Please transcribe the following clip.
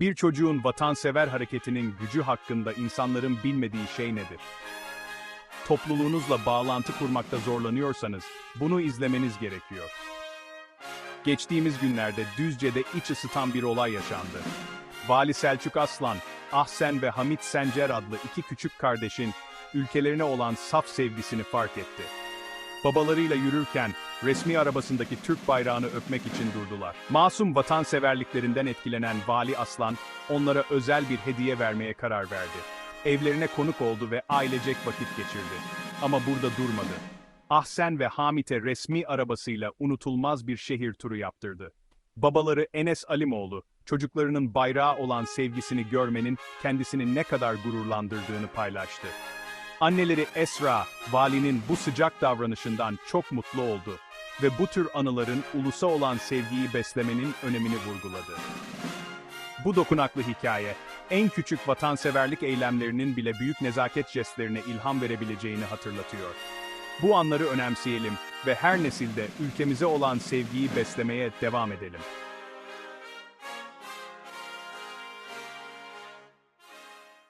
Bir çocuğun vatansever hareketinin gücü hakkında insanların bilmediği şey nedir? Topluluğunuzla bağlantı kurmakta zorlanıyorsanız bunu izlemeniz gerekiyor. Geçtiğimiz günlerde Düzce'de iç ısıtan bir olay yaşandı. Vali Selçuk Aslan, Ahsen ve Hamit Sencer adlı iki küçük kardeşin ülkelerine olan saf sevgisini fark etti. Babalarıyla yürürken resmi arabasındaki Türk bayrağını öpmek için durdular. Masum vatanseverliklerinden etkilenen Vali Aslan onlara özel bir hediye vermeye karar verdi. Evlerine konuk oldu ve ailecek vakit geçirdi. Ama burada durmadı. Ahsen ve Hamit'e resmi arabasıyla unutulmaz bir şehir turu yaptırdı. Babaları Enes Alimoğlu, çocuklarının bayrağı olan sevgisini görmenin kendisini ne kadar gururlandırdığını paylaştı. Anneleri Esra, valinin bu sıcak davranışından çok mutlu oldu ve bu tür anıların ulusa olan sevgiyi beslemenin önemini vurguladı. Bu dokunaklı hikaye, en küçük vatanseverlik eylemlerinin bile büyük nezaket jestlerine ilham verebileceğini hatırlatıyor. Bu anları önemseyelim ve her nesilde ülkemize olan sevgiyi beslemeye devam edelim.